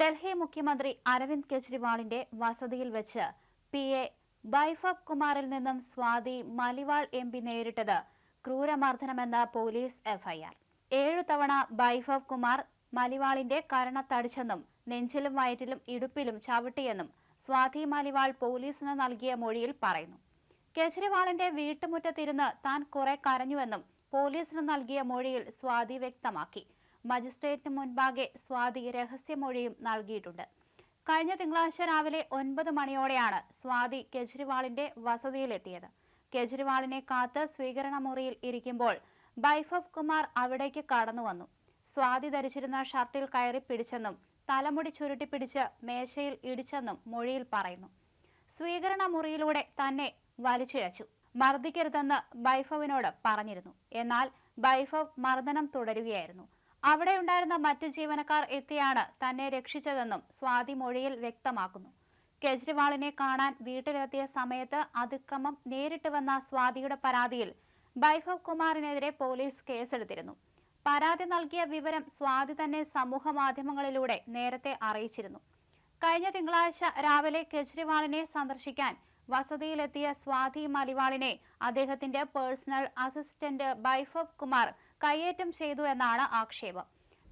ഡൽഹി മുഖ്യമന്ത്രി അരവിന്ദ് കെജ്രിവാളിന്റെ വസതിയിൽ വെച്ച് പി. എ. ബൈഫബ് കുമാറിൽ നിന്നും സ്വാതി മലിവാൾ എം. പി നേരിട്ടത് ക്രൂരമർദ്ദനമെന്ന് പോലീസ് എഫ്ഐആർ. ഏഴു തവണ ബൈഫബ് കുമാർ മലിവാളിന്റെ കരണത്തടിച്ചെന്നും നെഞ്ചിലും വയറ്റിലും ഇടുപ്പിലും ചവിട്ടിയെന്നും സ്വാതി മലിവാൾ പോലീസിന് നൽകിയ മൊഴിയിൽ പറയുന്നു. കെജ്രിവാളിന്റെ വീട്ടുമുറ്റത്തിരുന്ന് താൻ കുറെ കരഞ്ഞുവെന്നും പോലീസിന് നൽകിയ മൊഴിയിൽ സ്വാതി വ്യക്തമാക്കി. മജിസ്ട്രേറ്റിന് മുൻപാകെ സ്വാതി രഹസ്യമൊഴിയും നൽകിയിട്ടുണ്ട്. കഴിഞ്ഞ തിങ്കളാഴ്ച രാവിലെ ഒൻപത് മണിയോടെയാണ് സ്വാതി കെജ്രിവാളിന്റെ വസതിയിലെത്തിയത്. കെജ്രിവാളിനെ കാത്ത് സ്വീകരണ മുറിയിൽ ഇരിക്കുമ്പോൾ ബൈഫബ് കുമാർ അവിടേക്ക് കടന്നു വന്നു. സ്വാതി ധരിച്ചിരുന്ന ഷർട്ടിൽ കയറി പിടിച്ചെന്നും തലമുടി ചുരുട്ടിപ്പിടിച്ച് മേശയിൽ ഇടിച്ചെന്നും മൊഴിയിൽ പറയുന്നു. സ്വീകരണ മുറിയിലൂടെ തന്നെ വലിച്ചിഴച്ചു. മർദ്ദിക്കരുതെന്ന് ബൈഫവിനോട് പറഞ്ഞിരുന്നു. എന്നാൽ ബൈഫവ് മർദ്ദനം തുടരുകയായിരുന്നു. അവിടെ ഉണ്ടായിരുന്ന മറ്റ് ജീവനക്കാർ എത്തിയാണ് തന്നെ രക്ഷിച്ചതെന്നും സ്വാതി മൊഴിയിൽ വ്യക്തമാക്കുന്നു. കെജ്രിവാളിനെ കാണാൻ വീട്ടിലെത്തിയ സമയത്ത് അതിക്രമം നേരിട്ട് വന്ന സ്വാതിയുടെ പരാതിയിൽ വൈഭവ് കുമാറിനെതിരെ പോലീസ് കേസെടുത്തിരുന്നു. പരാതി നൽകിയ വിവരം സ്വാതി തന്നെ സമൂഹ മാധ്യമങ്ങളിലൂടെ നേരത്തെ അറിയിച്ചിരുന്നു. കഴിഞ്ഞ തിങ്കളാഴ്ച രാവിലെ കെജ്രിവാളിനെ സന്ദർശിക്കാൻ വസതിയിലെത്തിയ സ്വാതി മലിവാളിനെ അദ്ദേഹത്തിന്റെ പേഴ്സണൽ അസിസ്റ്റന്റ് ബൈഫബ് കുമാർ കയ്യേറ്റം ചെയ്തു എന്നാണ് ആക്ഷേപം.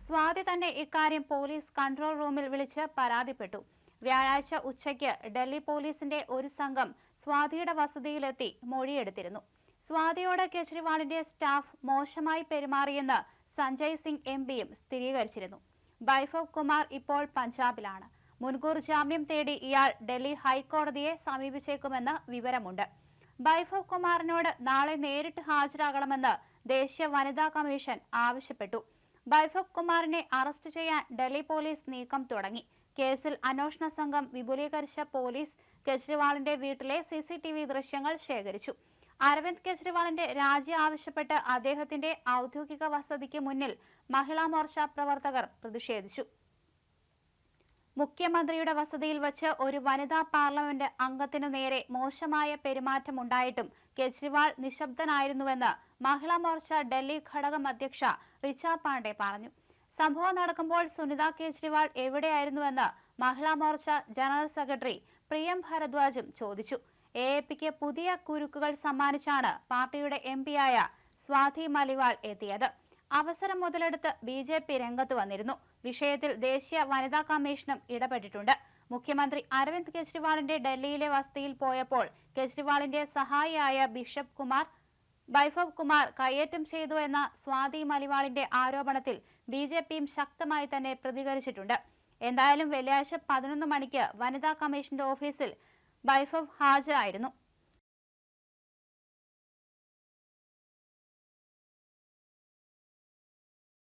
സ്വാതി തന്നെ ഇക്കാര്യം പോലീസ് കൺട്രോൾ റൂമിൽ വിളിച്ച് പരാതിപ്പെട്ടു. വ്യാഴാഴ്ച ഉച്ചയ്ക്ക് ഡൽഹി പോലീസിന്റെ ഒരു സംഘം സ്വാതിയുടെ വസതിയിലെത്തി മൊഴിയെടുത്തിരുന്നു. സ്വാതിയോട് കെജ്രിവാളിന്റെ സ്റ്റാഫ് മോശമായി പെരുമാറിയെന്ന് സഞ്ജയ് സിംഗ് എം സ്ഥിരീകരിച്ചിരുന്നു. ബൈഫബ് കുമാർ ഇപ്പോൾ പഞ്ചാബിലാണ്. മുൻകൂർ ജാമ്യം തേടി ഇയാൾ ഡൽഹി ഹൈക്കോടതിയെ സമീപിച്ചേക്കുമെന്ന് വിവരമുണ്ട്. ബൈഫബ് കുമാറിനോട് നാളെ നേരിട്ട് ഹാജരാകണമെന്ന് ദേശീയ വനിതാ കമ്മീഷൻ ആവശ്യപ്പെട്ടു. ബൈഫബ് കുമാറിനെ അറസ്റ്റ് ചെയ്യാൻ ഡൽഹി പോലീസ് നീക്കം തുടങ്ങി. കേസിൽ അന്വേഷണ സംഘം വിപുലീകരിച്ച പോലീസ് കെജ്രിവാളിന്റെ വീട്ടിലെ സി സി ടി വി ദൃശ്യങ്ങൾ ശേഖരിച്ചു. അരവിന്ദ് കെജ്രിവാളിന്റെ രാജി ആവശ്യപ്പെട്ട് അദ്ദേഹത്തിന്റെ ഔദ്യോഗിക വസതിക്ക് മുന്നിൽ മഹിളാ മോർച്ച പ്രവർത്തകർ പ്രതിഷേധിച്ചു. മുഖ്യമന്ത്രിയുടെ വസതിയിൽ വച്ച് ഒരു വനിതാ പാർലമെന്റ് അംഗത്തിനു നേരെ മോശമായ പെരുമാറ്റം ഉണ്ടായിട്ടും കെജ്രിവാൾ നിശബ്ദനായിരുന്നുവെന്ന് മഹിളാ മോർച്ച ഡൽഹി ഘടകം അധ്യക്ഷ റിച്ച പാണ്ഡെ പറഞ്ഞു. സംഭവം നടക്കുമ്പോൾ സുനിത കേജ്രിവാൾ എവിടെയായിരുന്നുവെന്ന് മഹിളാ മോർച്ച ജനറൽ സെക്രട്ടറി പ്രിയം ഭരദ്വാജും ചോദിച്ചു. എ എ പിക്ക് പുതിയ കുരുക്കുകൾ സമ്മാനിച്ചാണ് പാർട്ടിയുടെ എം പിയായ സ്വാതി മലിവാൾ എത്തിയത്. അവസരം മുതലെടുത്ത് ബി ജെ പി രംഗത്ത് വന്നിരുന്നു. വിഷയത്തിൽ ദേശീയ വനിതാ കമ്മീഷനും ഇടപെട്ടിട്ടുണ്ട്. മുഖ്യമന്ത്രി അരവിന്ദ് കെജ്രിവാളിന്റെ ഡൽഹിയിലെ വസതിയിൽ പോയപ്പോൾ കെജ്രിവാളിന്റെ സഹായിയായ ബിഷപ്പ് കുമാർ ബൈഫബ് കുമാർ കയ്യേറ്റം ചെയ്തു എന്ന സ്വാതി മലിവാളിന്റെ ആരോപണത്തിൽ ബി ജെ പിയും ശക്തമായി തന്നെ പ്രതികരിച്ചിട്ടുണ്ട്. എന്തായാലും വെള്ളിയാഴ്ച പതിനൊന്ന് മണിക്ക് വനിതാ കമ്മീഷന്റെ ഓഫീസിൽ ബൈഫബ് ഹാജരായിരുന്നു.